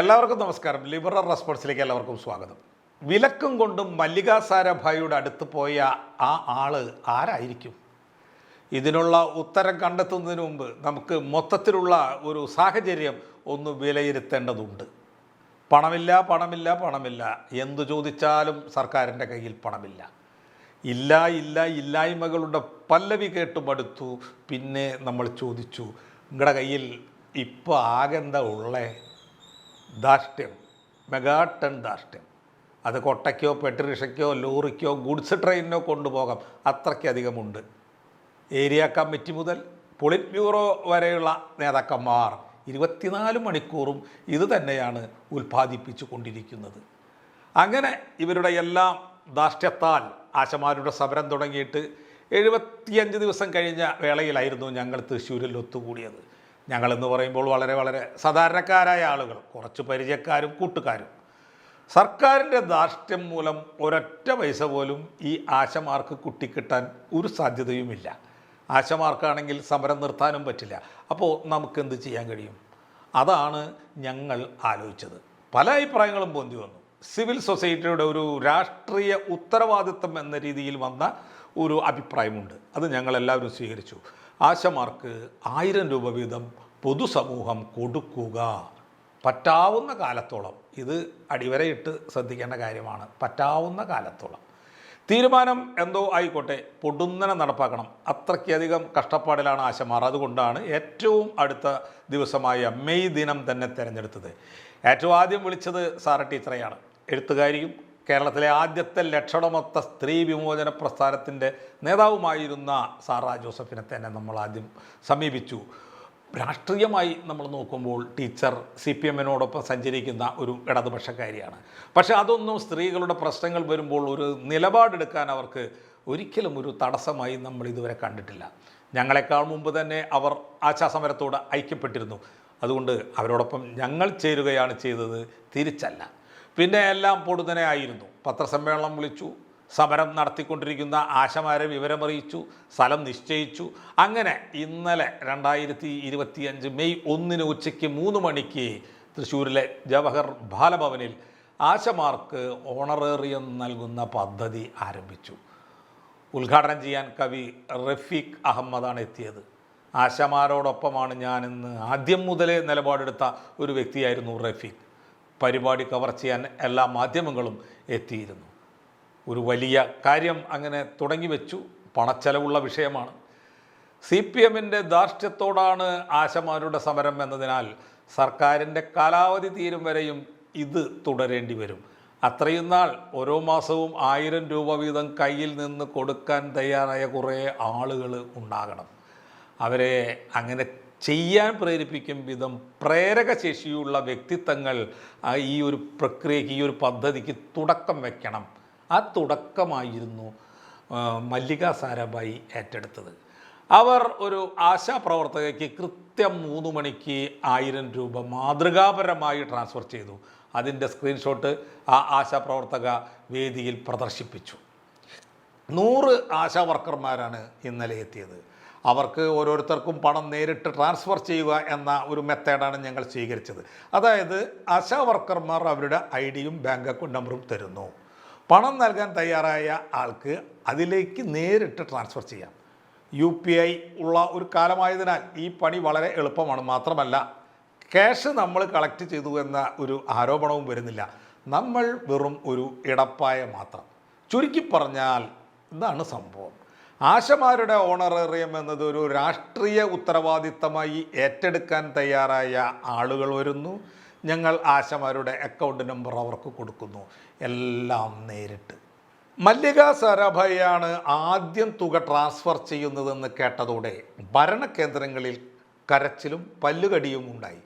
എല്ലാവർക്കും നമസ്കാരം. ലിബറൽ റെസ്പോൺസിലേക്ക് എല്ലാവർക്കും സ്വാഗതം. വിലക്കും കൊണ്ടും മല്ലിക സാരാഭായിയുടെ അടുത്ത് പോയ ആ ആൾ ആരായിരിക്കും? ഇതിനുള്ള ഉത്തരം കണ്ടെത്തുന്നതിന് മുമ്പ് നമുക്ക് മൊത്തത്തിലുള്ള ഒരു സാഹചര്യം ഒന്ന് വിലയിരുത്തേണ്ടതുണ്ട്. പണമില്ല പണമില്ല പണമില്ല. എന്തു ചോദിച്ചാലും സർക്കാരിന്റെ കയ്യിൽ പണമില്ല. ഇല്ല ഇല്ല ഇല്ലായ്മകളുടെ പല്ലവി കേട്ട് മടുത്തു. പിന്നെ നമ്മൾ ചോദിച്ചു നിങ്ങളുടെ കയ്യിൽ ഇപ്പോൾ ആകെന്താ ഉള്ളേ? ധാർഷ്ട്യം ടൺ ധാർഷ്ട്യം അത് കൊട്ടയ്ക്കോ പെട്ടിറിക്ഷയ്ക്കോ ലോറിക്കോ ഗുഡ്സ് ട്രെയിനിനോ കൊണ്ടുപോകാം. അത്രയ്ക്കധികമുണ്ട്. ഏരിയ കമ്മിറ്റി മുതൽ പൊളിറ്റ് ബ്യൂറോ വരെയുള്ള നേതാക്കന്മാർ ഇരുപത്തിനാല് മണിക്കൂറും ഇത് തന്നെയാണ് ഉൽപ്പാദിപ്പിച്ചു കൊണ്ടിരിക്കുന്നത്. അങ്ങനെ ഇവരുടെ എല്ലാം ധാർഷ്ട്യത്താൽ ആശമാരുടെ സമരം തുടങ്ങിയിട്ട് എഴുപത്തിയഞ്ച് ദിവസം കഴിഞ്ഞ വേളയിലായിരുന്നു ഞങ്ങൾ തൃശ്ശൂരിൽ ഒത്തുകൂടിയത്. ഞങ്ങളെന്ന് പറയുമ്പോൾ വളരെ വളരെ സാധാരണക്കാരായ ആളുകൾ കുറച്ച് പരിചയക്കാരും കൂട്ടുകാരും. സർക്കാരിന്റെ ധാർഷ്ട്യം മൂലം ഒരൊറ്റ പൈസ പോലും ഈ ആശമാർക്ക് കുട്ടിക്കിട്ടാൻ ഒരു സാധ്യതയുമില്ല. ആശമാർക്കാണെങ്കിൽ സമരം നിർത്താനും പറ്റില്ല. അപ്പോൾ നമുക്ക് എന്ത് ചെയ്യാൻ കഴിയും? അതാണ് ഞങ്ങൾ ആലോചിച്ചത്. പല അഭിപ്രായങ്ങളും പൊന്തി വന്നു. സിവിൽ സൊസൈറ്റിയുടെ ഒരു രാഷ്ട്രീയ ഉത്തരവാദിത്വം എന്ന രീതിയിൽ വന്ന ഒരു അഭിപ്രായമുണ്ട്. അത് ഞങ്ങളെല്ലാവരും സ്വീകരിച്ചു. ആശമാർക്ക് ആയിരം രൂപ വീതം പൊതുസമൂഹം കൊടുക്കുക. പറ്റാവുന്ന കാലത്തോളം. ഇത് അടിവരയിട്ട് ശ്രദ്ധിക്കേണ്ട കാര്യമാണ്. പറ്റാവുന്ന കാലത്തോളം. തീരുമാനം എന്തോ ആയിക്കോട്ടെ. പൊടുന്നനെ നടപ്പാക്കണം. അത്രയ്ക്കധികം കഷ്ടപ്പാടിലാണ് ആശമാർ. അതുകൊണ്ടാണ് ഏറ്റവും അടുത്ത ദിവസമായ മെയ് ദിനം തന്നെ തിരഞ്ഞെടുത്തത്. ഏറ്റവും ആദ്യം വിളിച്ചത് സാറ ടീച്ചറെയാണ്. എഴുത്തുകാരിയും കേരളത്തിലെ ആദ്യത്തെ ലക്ഷണമൊത്ത സ്ത്രീ വിമോചന പ്രസ്ഥാനത്തിന്റെ നേതാവുമായിരുന്ന സാറ ജോസഫിനെ തന്നെ നമ്മൾ ആദ്യം സമീപിച്ചു. രാഷ്ട്രീയമായി നമ്മൾ നോക്കുമ്പോൾ ടീച്ചർ സി പി എമ്മിനോടൊപ്പം സഞ്ചരിക്കുന്ന ഒരു ഇടതുപക്ഷക്കാരിയാണ്. പക്ഷേ അതൊന്നും സ്ത്രീകളുടെ പ്രശ്നങ്ങൾ വരുമ്പോൾ ഒരു നിലപാടെടുക്കാൻ അവർക്ക് ഒരിക്കലും ഒരു തടസ്സമായി നമ്മൾ ഇതുവരെ കണ്ടിട്ടില്ല. ഞങ്ങളെക്കാൾ മുമ്പ് തന്നെ അവർ ആശാസമരത്തോട് ഐക്യപ്പെട്ടിരുന്നു. അതുകൊണ്ട് അവരോടൊപ്പം ഞങ്ങൾ ചേരുകയാണ് ചെയ്തത് തിരിച്ചല്ല. പിന്നെ എല്ലാം പൊടുന്നനെ ആയിരുന്നു പത്രസമ്മേളനം വിളിച്ചു സമരം നടത്തിക്കൊണ്ടിരിക്കുന്ന ആശമാരെ വിവരമറിയിച്ചു സ്ഥലം നിശ്ചയിച്ചു. അങ്ങനെ ഇന്നലെ രണ്ടായിരത്തി ഇരുപത്തിയഞ്ച് മെയ് ഒന്നിന് ഉച്ചയ്ക്ക് മൂന്ന് മണിക്ക് തൃശ്ശൂരിലെ ജവഹർ ബാലഭവനിൽ ആശമാർക്ക് ഓണറേറിയം നൽകുന്ന പദ്ധതി ആരംഭിച്ചു. ഉദ്ഘാടനം ചെയ്യാൻ കവി റഫീഖ് അഹമ്മദാണ് എത്തിയത്. ആശമാരോടൊപ്പമാണ് ഞാനിന്ന് ആദ്യം മുതലേ നിലപാടെടുത്ത ഒരു വ്യക്തിയായിരുന്നു റഫീഖ്. പരിപാടി കവർ ചെയ്യാൻ എല്ലാ മാധ്യമങ്ങളും എത്തിയിരുന്നു. ഒരു വലിയ കാര്യം അങ്ങനെ തുടങ്ങി വെച്ചു. പണച്ചെലവുള്ള വിഷയമാണ്. സി പി എമ്മിന്റെ ധാർഷ്ട്യത്തോടാണ് ആശമാരുടെ സമരം എന്നതിനാൽ സർക്കാരിന്റെ കാലാവധി തീരും വരെയും ഇത് തുടരേണ്ടി വരും. അത്രയും നാൾ ഓരോ മാസവും ആയിരം രൂപ വീതം കയ്യിൽ നിന്ന് കൊടുക്കാൻ തയ്യാറായ കുറേ ആളുകൾ ഉണ്ടാകണം. അവരെ അങ്ങനെ ചെയ്യാൻ പ്രേരിപ്പിക്കും വിധം പ്രേരകശേഷിയുള്ള വ്യക്തിത്വങ്ങൾ ഈ ഒരു പ്രക്രിയയ്ക്ക് ഈ ഒരു പദ്ധതിക്ക് തുടക്കം വെക്കണം. ആ തുടക്കമായിരുന്നു മല്ലിക സാരാഭായി ഏറ്റെടുത്തത്. അവർ ഒരു ആശാപ്രവർത്തകയ്ക്ക് കൃത്യം മൂന്ന് മണിക്ക് ആയിരം രൂപ മാതൃകാപരമായി ട്രാൻസ്ഫർ ചെയ്തു. അതിന്റെ സ്ക്രീൻഷോട്ട് ആ ആശാപ്രവർത്തക വേദിയിൽ പ്രദർശിപ്പിച്ചു. നൂറ് ആശാ വർക്കർമാരാണ് ഇന്നലെ എത്തിയത്. അവർക്ക് ഓരോരുത്തർക്കും പണം നേരിട്ട് ട്രാൻസ്ഫർ ചെയ്യുക എന്ന ഒരു മെത്തേഡാണ് ഞങ്ങൾ സ്വീകരിച്ചത്. അതായത് ആശാ വർക്കർമാർ അവരുടെ ഐ ഡിയും ബാങ്ക് അക്കൗണ്ട് നമ്പറും തരുന്നു. പണം നൽകാൻ തയ്യാറായ ആൾക്ക് അതിലേക്ക് നേരിട്ട് ട്രാൻസ്ഫർ ചെയ്യാം. യു പി ഐ ഉള്ള ഒരു കാലമായതിനാൽ ഈ പണി വളരെ എളുപ്പമാണ്. മാത്രമല്ല ക്യാഷ് നമ്മൾ കളക്ട് ചെയ്തു എന്ന ഒരു ആരോപണവും വരുന്നില്ല. നമ്മൾ വെറും ഒരു ഇടപ്പായ മാത്രം. ചുരുക്കി പറഞ്ഞാൽ ഇതാണ് സംഭവം. ആശമാരുടെ ഓണറേറിയം എന്നത് ഒരു രാഷ്ട്രീയ ഉത്തരവാദിത്തമായി ഏറ്റെടുക്കാൻ തയ്യാറായ ആളുകൾ വരുന്നു. ഞങ്ങൾ ആശമാരുടെ അക്കൗണ്ട് നമ്പർ അവർക്ക് കൊടുക്കുന്നു. എല്ലാം നേരിട്ട്. മല്ലിക സാരാഭായിയാണ് ആദ്യം തുക ട്രാൻസ്ഫർ ചെയ്യുന്നതെന്ന് കേട്ടതോടെ ഭരണകേന്ദ്രങ്ങളിൽ കരച്ചിലും പല്ലുകടിയും ഉണ്ടായി.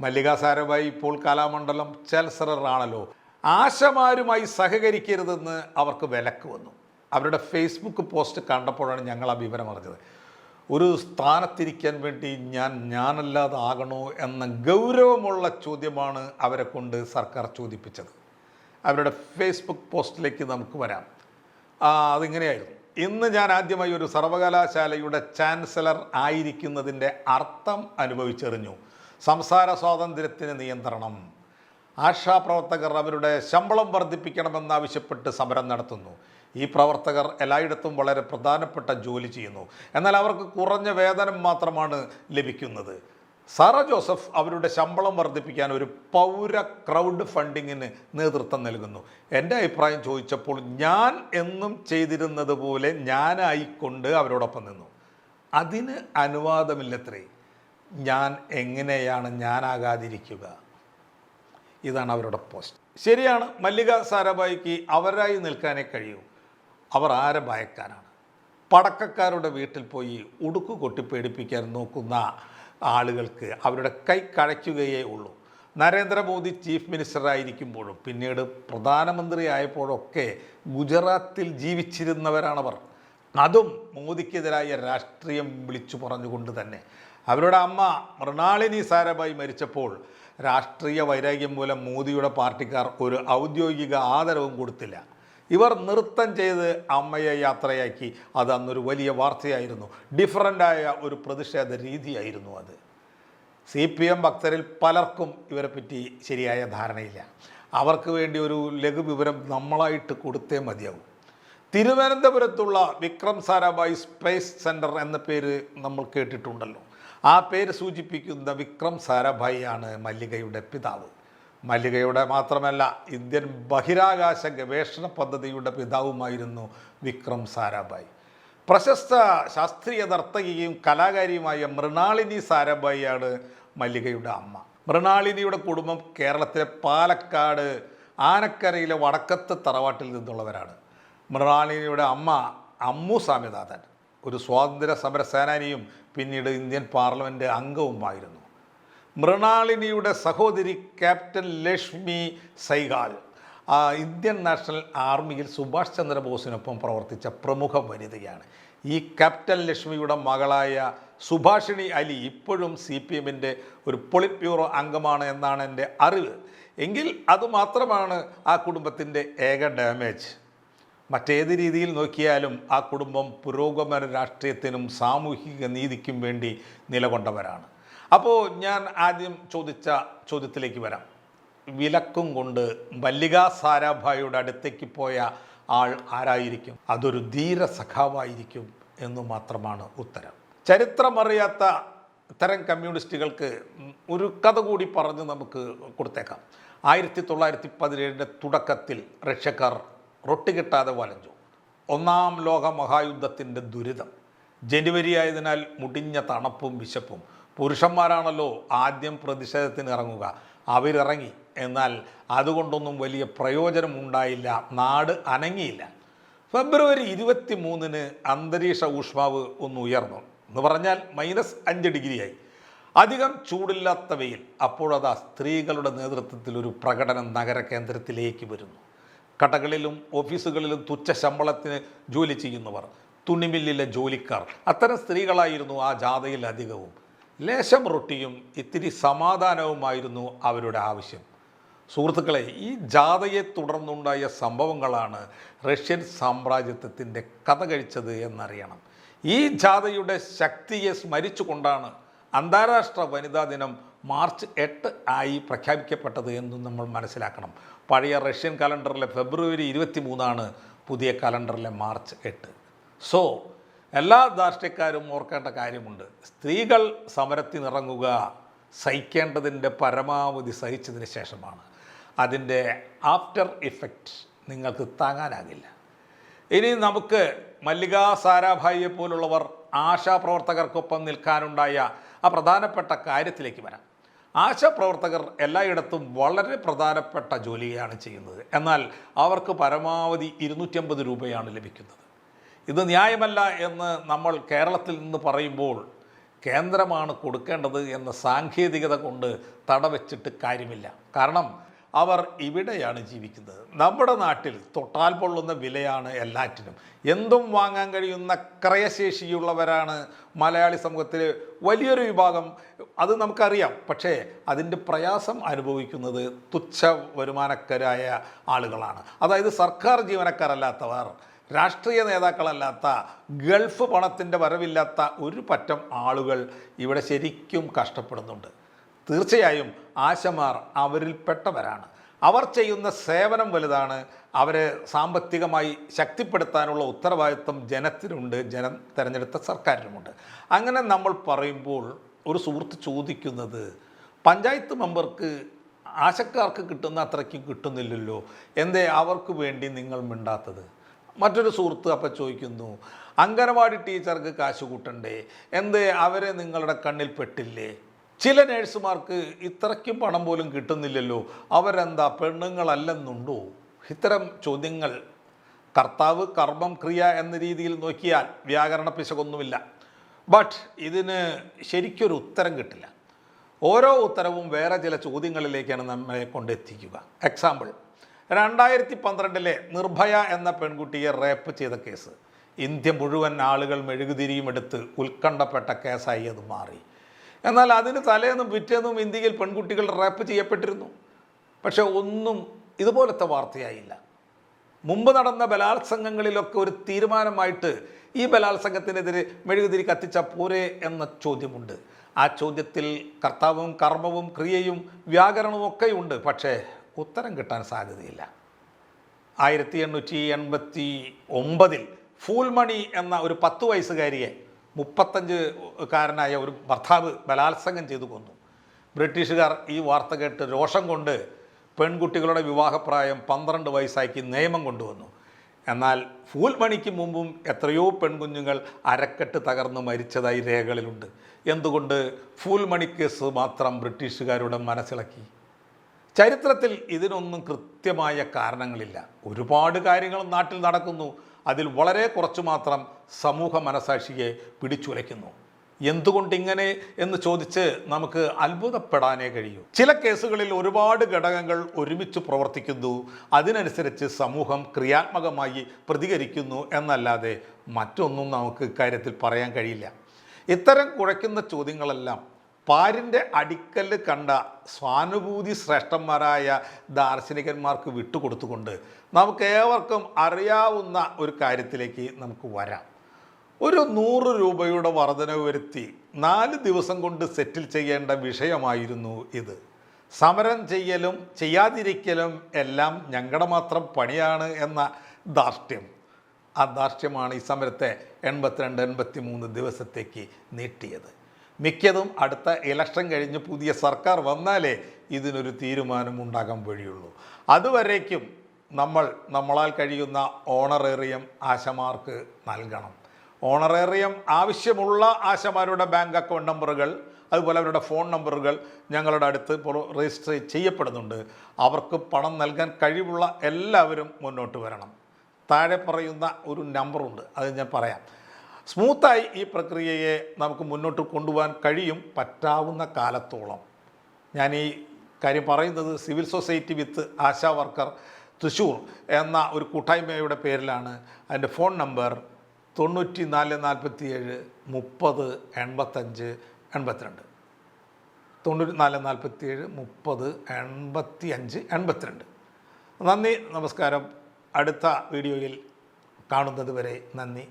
മല്ലിക സാരാഭായി ഇപ്പോൾ കലാമണ്ഡലം ചാൻസലറാണല്ലോ ആശമാരുമായി സഹകരിക്കരുതെന്ന് അവർക്ക് വിലക്ക് വന്നു. അവരുടെ ഫേസ്ബുക്ക് പോസ്റ്റ് കണ്ടപ്പോഴാണ് ഞങ്ങൾ ആ വിവരം അറിഞ്ഞത്. ഒരു സ്ഥാനത്തിരിക്കാൻ വേണ്ടി ഞാൻ ഞാനല്ലാതെ ആകണോ എന്ന ഗൗരവമുള്ള ചോദ്യമാണ് അവരെ കൊണ്ട് സർക്കാർ ചോദിപ്പിച്ചത്. അവരുടെ ഫേസ്ബുക്ക് പോസ്റ്റിലേക്ക് നമുക്ക് വരാം. അതിങ്ങനെയായിരുന്നു. ഇന്ന് ഞാൻ ആദ്യമായി ഒരു സർവകലാശാലയുടെ ചാൻസലർ ആയിരിക്കുന്നതിന്റെ അർത്ഥം അനുഭവിച്ചെറിഞ്ഞു. സംസാര സ്വാതന്ത്ര്യത്തിന് നിയന്ത്രണം. ആശാപ്രവർത്തകർ അവരുടെ ശമ്പളം വർദ്ധിപ്പിക്കണമെന്നാവശ്യപ്പെട്ട് സമരം നടത്തുന്നു. ഈ പ്രവർത്തകർ എല്ലായിടത്തും വളരെ പ്രധാനപ്പെട്ട ജോലി ചെയ്യുന്നു. എന്നാൽ അവർക്ക് കുറഞ്ഞ വേതനം മാത്രമാണ് ലഭിക്കുന്നത്. സാറ ജോസഫ് അവരുടെ ശമ്പളം വർദ്ധിപ്പിക്കാൻ ഒരു പൗര ക്രൗഡ് ഫണ്ടിങ്ങിന് നേതൃത്വം നൽകുന്നു. എന്റെ അഭിപ്രായം ചോദിച്ചപ്പോൾ ഞാൻ എന്നും ചെയ്തിരുന്നത് പോലെ ഞാനായിക്കൊണ്ട് അവരോടൊപ്പം നിന്നു. അതിന് അനുവാദമില്ലത്രേ. ഞാൻ എങ്ങനെയാണ് ഞാനാകാതിരിക്കുക? ഇതാണ് അവരുടെ പോസ്റ്റ്. ശരിയാണ് മല്ലിക സാരാഭായിക്ക് അവരായി നിൽക്കാനേ കഴിയൂ. അവർ ആരെ ഭയക്കാനാണ്? പടക്കക്കാരുടെ വീട്ടിൽ പോയി ഉടുക്കു കൊട്ടി പേടിപ്പിക്കാൻ നോക്കുന്ന ആളുകൾക്ക് അവരുടെ കൈ കഴയ്ക്കുകയേ ഉള്ളൂ. നരേന്ദ്രമോദി ചീഫ് മിനിസ്റ്ററായിരിക്കുമ്പോഴും പിന്നീട് പ്രധാനമന്ത്രി ആയപ്പോഴൊക്കെ ഗുജറാത്തിൽ ജീവിച്ചിരുന്നവരാണവർ. അതും മോദിക്കെതിരായ രാഷ്ട്രീയം വിളിച്ചു പറഞ്ഞുകൊണ്ട് തന്നെ. അവരുടെ അമ്മ മൃണാളിനി സാരഭായി മരിച്ചപ്പോൾ രാഷ്ട്രീയ വൈരാഗ്യം മൂലം മോദിയുടെ പാർട്ടിക്കാർ ഒരു ഔദ്യോഗിക ആദരവും കൊടുത്തില്ല. ഇവർ നൃത്തം ചെയ്ത് അമ്മയെ യാത്രയാക്കി. അത് അന്നൊരു വലിയ വാർത്തയായിരുന്നു. ഡിഫറന്റായ ഒരു പ്രതിഷേധ രീതിയായിരുന്നു അത്. സി പി എം ഭക്തരിൽ പലർക്കും ഇവരെപ്പറ്റി ശരിയായ ധാരണയില്ല. അവർക്ക് വേണ്ടി ഒരു ലഘു വിവരം നമ്മളായിട്ട് കൊടുത്തേ മതിയാവും. തിരുവനന്തപുരത്തുള്ള വിക്രം സാരാഭായ് സ്പേസ് സെന്റർ എന്ന പേര് നമ്മൾ കേട്ടിട്ടുണ്ടല്ലോ. ആ പേര് സൂചിപ്പിക്കുന്ന വിക്രം സാരാഭായി ആണ് മല്ലികയുടെ പിതാവ്. മല്ലികയുടെ മാത്രമല്ല ഇന്ത്യൻ ബഹിരാകാശ ഗവേഷണ പദ്ധതിയുടെ പിതാവുമായിരുന്നു വിക്രം സാരാഭായ്. പ്രശസ്ത ശാസ്ത്രീയ നർത്തകിയും കലാകാരിയുമായ മൃണാളിനി സാരാഭായിയാണ് മല്ലികയുടെ അമ്മ. മൃണാളിനിയുടെ കുടുംബം കേരളത്തിലെ പാലക്കാട് ആനക്കരയിലെ വടക്കത്ത് തറവാട്ടിൽ നിന്നുള്ളവരാണ്. മൃണാളിനിയുടെ അമ്മ അമ്മു സ്വാമിനാഥൻ ഒരു സ്വാതന്ത്ര്യ സമര സേനാനിയും പിന്നീട് ഇന്ത്യൻ പാർലമെന്റ് അംഗവുമായിരുന്നു. മൃണാളിനിയുടെ സഹോദരി captain Lakshmi Sahgal Indian National ആർമിയിൽ സുഭാഷ് ചന്ദ്രബോസിനൊപ്പം പ്രവർത്തിച്ച പ്രമുഖ വനിതയാണ്. ഈ ക്യാപ്റ്റൻ ലക്ഷ്മിയുടെ മകളായ സുഭാഷിണി അലി ഇപ്പോഴും സി പി എമ്മിന്റെ ഒരു പൊളിറ്റ് ബ്യൂറോ അംഗമാണ് എന്നാണ് എന്റെ അറിവ്. എങ്കിൽ അതുമാത്രമാണ് ആ കുടുംബത്തിന്റെ ഏക ഡാമേജ്. മറ്റേത് രീതിയിൽ നോക്കിയാലും ആ കുടുംബം പുരോഗമന രാഷ്ട്രീയത്തിനും സാമൂഹിക നീതിക്കും വേണ്ടി നിലകൊണ്ടവരാണ്. അപ്പോൾ ഞാൻ ആദ്യം ചോദിച്ച ചോദ്യത്തിലേക്ക് വരാം. വിലക്കും കൊണ്ട് മല്ലിക സാരാഭായിയുടെ അടുത്തേക്ക് പോയ ആൾ ആരായിരിക്കും? അതൊരു ധീര സഖാവായിരിക്കും എന്ന് മാത്രമാണ് ഉത്തരം. ചരിത്രമറിയാത്ത ഇത്തരം കമ്മ്യൂണിസ്റ്റുകൾക്ക് ഒരു കഥ കൂടി പറഞ്ഞ് നമുക്ക് കൊടുത്തേക്കാം. ആയിരത്തി തൊള്ളായിരത്തി പതിനേഴിന്റെ തുടക്കത്തിൽ റഷ്യക്കാർ റൊട്ടി കിട്ടാതെ വലഞ്ഞു. ഒന്നാം ലോക മഹായുദ്ധത്തിന്റെ ദുരിതം. ജനുവരി ആയതിനാൽ മുടിഞ്ഞ തണുപ്പും വിശപ്പും. പുരുഷന്മാരാണല്ലോ ആദ്യം പ്രതിഷേധത്തിന് ഇറങ്ങുക. അവരിറങ്ങി. എന്നാൽ അതുകൊണ്ടൊന്നും വലിയ പ്രയോജനം ഉണ്ടായില്ല നാട് അനങ്ങിയില്ല. ഫെബ്രുവരി ഇരുപത്തി മൂന്നിന് അന്തരീക്ഷ ഊഷ്മാവ് ഒന്ന് ഉയർന്നു. എന്ന് പറഞ്ഞാൽ മൈനസ് അഞ്ച് ഡിഗ്രിയായി. അധികം ചൂടില്ലാത്ത വെയിൽ. അപ്പോഴതാ സ്ത്രീകളുടെ നേതൃത്വത്തിൽ ഒരു പ്രകടനം നഗര കേന്ദ്രത്തിലേക്ക് വരുന്നു. കടകളിലും ഓഫീസുകളിലും തുച്ഛ ശമ്പളത്തിന് ജോലി ചെയ്യുന്നവർ തുണിമില്ലിലെ ജോലിക്കാർ അത്തരം സ്ത്രീകളായിരുന്നു ആ ജാഥയിൽ അധികവും. ലേശം റൊട്ടിയും ഇത്തിരി സമാധാനവുമായിരുന്നു അവരുടെ ആവശ്യം. സുഹൃത്തുക്കളെ ഈ ജാഥയെ തുടർന്നുണ്ടായ സംഭവങ്ങളാണ് റഷ്യൻ സാമ്രാജ്യത്വത്തിന്റെ കഥ കഴിച്ചത് എന്നറിയണം. ഈ ജാഥയുടെ ശക്തിയെ സ്മരിച്ചുകൊണ്ടാണ് അന്താരാഷ്ട്ര വനിതാ ദിനം മാർച്ച് എട്ട് ആയി പ്രഖ്യാപിക്കപ്പെട്ടത് എന്നും നമ്മൾ മനസ്സിലാക്കണം. പഴയ റഷ്യൻ കലണ്ടറിലെ ഫെബ്രുവരി ഇരുപത്തി മൂന്നാണ് പുതിയ കലണ്ടറിലെ മാർച്ച് എട്ട്. സോ എല്ലാ ധാർഷ്ട്യക്കാരും ഓർക്കേണ്ട കാര്യമുണ്ട്. സ്ത്രീകൾ സമരത്തിനിറങ്ങുക സഹിക്കേണ്ടതിന്റെ പരമാവധി സഹിച്ചതിന് ശേഷമാണ്. അതിന്റെ ആഫ്റ്റർ ഇഫക്റ്റ് നിങ്ങൾക്ക് താങ്ങാനാകില്ല. ഇനി നമുക്ക് മല്ലിക സാരാഭായിയെ പോലുള്ളവർ ആശാപ്രവർത്തകർക്കൊപ്പം നിൽക്കാനുണ്ടായ ആ പ്രധാനപ്പെട്ട കാര്യത്തിലേക്ക് വരാം. ആശാപ്രവർത്തകർ എല്ലായിടത്തും വളരെ പ്രധാനപ്പെട്ട ജോലിയാണ് ചെയ്യുന്നത്. എന്നാൽ അവർക്ക് പരമാവധി ഇരുന്നൂറ്റമ്പത് രൂപയാണ് ലഭിക്കുന്നത്. ഇത് ന്യായമല്ല എന്ന് നമ്മൾ കേരളത്തിൽ നിന്ന് പറയുമ്പോൾ കേന്ദ്രമാണ് കൊടുക്കേണ്ടത് എന്ന സാങ്കേതികത കൊണ്ട് തടവച്ചിട്ട് കാര്യമില്ല. കാരണം അവർ ഇവിടെയാണ് ജീവിക്കുന്നത്. നമ്മുടെ നാട്ടിൽ തൊട്ടാൽ പൊള്ളുന്ന വിലയാണ് എല്ലാറ്റിനും. എന്തും വാങ്ങാൻ കഴിയുന്ന ക്രയശേഷിയുള്ളവരാണ് മലയാളി സമൂഹത്തിൽ വലിയൊരു വിഭാഗം. അത് നമുക്കറിയാം. പക്ഷേ അതിന്റെ പ്രയാസം അനുഭവിക്കുന്നത് തുച്ഛ വരുമാനക്കാരായ ആളുകളാണ്. അതായത് സർക്കാർ ജീവനക്കാരല്ലാത്തവർ രാഷ്ട്രീയ നേതാക്കളല്ലാത്ത ഗൾഫ് പണത്തിന്റെ വരവില്ലാത്ത ഒരു പറ്റം ആളുകൾ ഇവിടെ ശരിക്കും കഷ്ടപ്പെടുന്നുണ്ട്. തീർച്ചയായും ആശമാർ അവരിൽപ്പെട്ടവരാണ്. അവർ ചെയ്യുന്ന സേവനം വലുതാണ്. അവരെ സാമ്പത്തികമായി ശക്തിപ്പെടുത്താനുള്ള ഉത്തരവാദിത്വം ജനത്തിനുണ്ട്. ജനം തിരഞ്ഞെടുത്ത സർക്കാരിനുമുണ്ട്. അങ്ങനെ നമ്മൾ പറയുമ്പോൾ ഒരു സുഹൃത്ത് ചോദിക്കുന്നത് പഞ്ചായത്ത് മെമ്പർക്ക് ആശക്കാർക്ക് കിട്ടുന്ന അത്രയ്ക്കും കിട്ടുന്നില്ലല്ലോ. എന്തേ അവർക്ക് വേണ്ടി നിങ്ങൾ മിണ്ടാത്തത്? മറ്റൊരു സുഹൃത്ത് അപ്പം ചോദിക്കുന്നു അംഗനവാടി ടീച്ചർക്ക് കാശ് കൂട്ടണ്ടേ? എന്തേ അവരെ നിങ്ങളുടെ കണ്ണിൽ പെട്ടില്ലേ? ചില നേഴ്സുമാർക്ക് ഇത്രയ്ക്കും പണം പോലും കിട്ടുന്നില്ലല്ലോ. അവരെന്താ പെണ്ണുങ്ങളല്ലെന്നുണ്ടോ? ഇത്തരം ചോദ്യങ്ങൾ കർത്താവ് കർമ്മം ക്രിയ എന്ന രീതിയിൽ നോക്കിയാൽ വ്യാകരണ പിശകൊന്നുമില്ല. ബട്ട് ഇതിന് ശരിക്കൊരു ഉത്തരം കിട്ടില്ല. ഓരോ ഉത്തരവും വേറെ ചില ചോദ്യങ്ങളിലേക്കാണ് നമ്മളെ കൊണ്ടെത്തിക്കുക. എക്സാമ്പിൾ രണ്ടായിരത്തി പന്ത്രണ്ടിലെ നിർഭയ എന്ന പെൺകുട്ടിയെ റേപ്പ് ചെയ്ത കേസ്. ഇന്ത്യ മുഴുവൻ ആളുകൾ മെഴുകുതിരിയും എടുത്ത് ഉത്കണ്ഠപ്പെട്ട കേസായി അത് മാറി. എന്നാൽ അതിന് തലേന്നും പിറ്റേന്നും ഇന്ത്യയിൽ പെൺകുട്ടികൾ റേപ്പ് ചെയ്യപ്പെട്ടിരുന്നു. പക്ഷേ ഒന്നും ഇതുപോലത്തെ വാർത്തയായില്ല. മുമ്പ് നടന്ന ബലാത്സംഗങ്ങളിലൊക്കെ ഒരു തീരുമാനമായിട്ട് ഈ ബലാത്സംഗത്തിനെതിരെ മെഴുകുതിരി കത്തിച്ച പോരെ എന്ന ചോദ്യമുണ്ട്. ആ ചോദ്യത്തിൽ കർത്താവും കർമ്മവും ക്രിയയും വ്യാകരണവും ഒക്കെയുണ്ട്. പക്ഷേ ഉത്തരം കിട്ടാൻ സാധ്യതയില്ല. ആയിരത്തി എണ്ണൂറ്റി എൺപത്തി ഒമ്പതിൽ ഫൂൽമണി എന്ന ഒരു പത്ത് വയസ്സുകാരിയെ മുപ്പത്തഞ്ച് കാരനായ ഒരു ഭർത്താവ് ബലാത്സംഗം ചെയ്തു കൊന്നു. ബ്രിട്ടീഷുകാർ ഈ വാർത്ത കേട്ട് രോഷം കൊണ്ട് പെൺകുട്ടികളുടെ വിവാഹപ്രായം പന്ത്രണ്ട് വയസ്സാക്കി നിയമം കൊണ്ടുവന്നു. എന്നാൽ ഫൂൽമണിക്ക് മുമ്പും എത്രയോ പെൺകുഞ്ഞുങ്ങൾ അരക്കെട്ട് തകർന്ന് മരിച്ചതായി രേഖകളിലുണ്ട്. എന്തുകൊണ്ട് ഫൂൽമണി കേസ് മാത്രം ബ്രിട്ടീഷുകാരുടെ മനസ്സിളക്കി ചരിത്രത്തിൽ ഇതിനൊന്നും കൃത്യമായ കാരണങ്ങളില്ല. ഒരുപാട് കാര്യങ്ങൾ നാട്ടിൽ നടക്കുന്നു. അതിൽ വളരെ കുറച്ചു മാത്രം സമൂഹ മനസാക്ഷിയെ പിടിച്ചുലയ്ക്കുന്നു. എന്തുകൊണ്ട് ഇങ്ങനെ എന്ന് ചോദിച്ച് നമുക്ക് അത്ഭുതപ്പെടാനേ കഴിയൂ. ചില കേസുകളിൽ ഒരുപാട് ഘടകങ്ങൾ ഒരുമിച്ച് പ്രവർത്തിക്കുന്നു. അതിനനുസരിച്ച് സമൂഹം ക്രിയാത്മകമായി പ്രതികരിക്കുന്നു എന്നല്ലാതെ മറ്റൊന്നും നമുക്ക് ഇക്കാര്യത്തിൽ പറയാൻ കഴിയില്ല. ഇത്തരം കുഴയ്ക്കുന്ന ചോദ്യങ്ങളെല്ലാം പാരിന്റെ അടിക്കല്ല് കണ്ട സ്വാനുഭൂതി ശ്രേഷ്ഠന്മാരായ ദാർശനികന്മാർക്ക് വിട്ടുകൊടുത്തുകൊണ്ട് നമുക്ക് ഏവർക്കും അറിയാവുന്ന ഒരു കാര്യത്തിലേക്ക് നമുക്ക് വരാം. ഒരു നൂറ് രൂപയുടെ വർധനവ് വരുത്തി നാല് ദിവസം കൊണ്ട് സെറ്റിൽ ചെയ്യേണ്ട വിഷയമായിരുന്നു ഇത്. സമരം ചെയ്യലും ചെയ്യാതിരിക്കലും എല്ലാം ഞങ്ങളുടെ മാത്രം പണിയാണ് എന്ന ധാർഷ്ട്യം. ആ ധാർഷ്ട്യമാണ് ഈ സമരത്തെ എൺപത്തിരണ്ട് എൺപത്തി മൂന്ന് ദിവസത്തേക്ക് നീട്ടിയത്. മിക്കതും അടുത്ത ഇലക്ഷൻ കഴിഞ്ഞ് പുതിയ സർക്കാർ വന്നാലേ ഇതിനൊരു തീരുമാനം ഉണ്ടാകാൻ വഴിയുള്ളൂ. അതുവരേക്കും നമ്മൾ നമ്മളാൽ കഴിയുന്ന ഓണറേറിയം ആശമാർക്ക് നൽകണം. ഓണറേറിയം ആവശ്യമുള്ള ആശമാരുടെ ബാങ്ക് അക്കൗണ്ട് നമ്പറുകൾ അതുപോലെ അവരുടെ ഫോൺ നമ്പറുകൾ ഞങ്ങളുടെ അടുത്ത് ഇപ്പോൾ രജിസ്റ്റർ ചെയ്യപ്പെടുന്നുണ്ട്. അവർക്ക് പണം നൽകാൻ കഴിവുള്ള എല്ലാവരും മുന്നോട്ട് വരണം. താഴെ പറയുന്ന ഒരു നമ്പറുണ്ട് അത് ഞാൻ പറയാം. സ്മൂത്തായി ഈ പ്രക്രിയയെ നമുക്ക് മുന്നോട്ട് കൊണ്ടുപോകാൻ കഴിയും പറ്റാവുന്ന കാലത്തോളം. ഞാൻ ഈ കാര്യം പറയുന്നത് civil society with Asha worker Thrissur എന്ന ഒരു കൂട്ടായ്മയുടെ പേരിലാണ്. അതിന്റെ ഫോൺ നമ്പർ തൊണ്ണൂറ്റി നാല് നാൽപ്പത്തി ഏഴ് മുപ്പത് എൺപത്തഞ്ച് എൺപത്തിരണ്ട്. തൊണ്ണൂറ്റി നാല് നാൽപ്പത്തി ഏഴ് മുപ്പത് എൺപത്തി അഞ്ച് എൺപത്തിരണ്ട്. നന്ദി നമസ്കാരം. അടുത്ത വീഡിയോയിൽ കാണുന്നത് വരെ നന്ദി.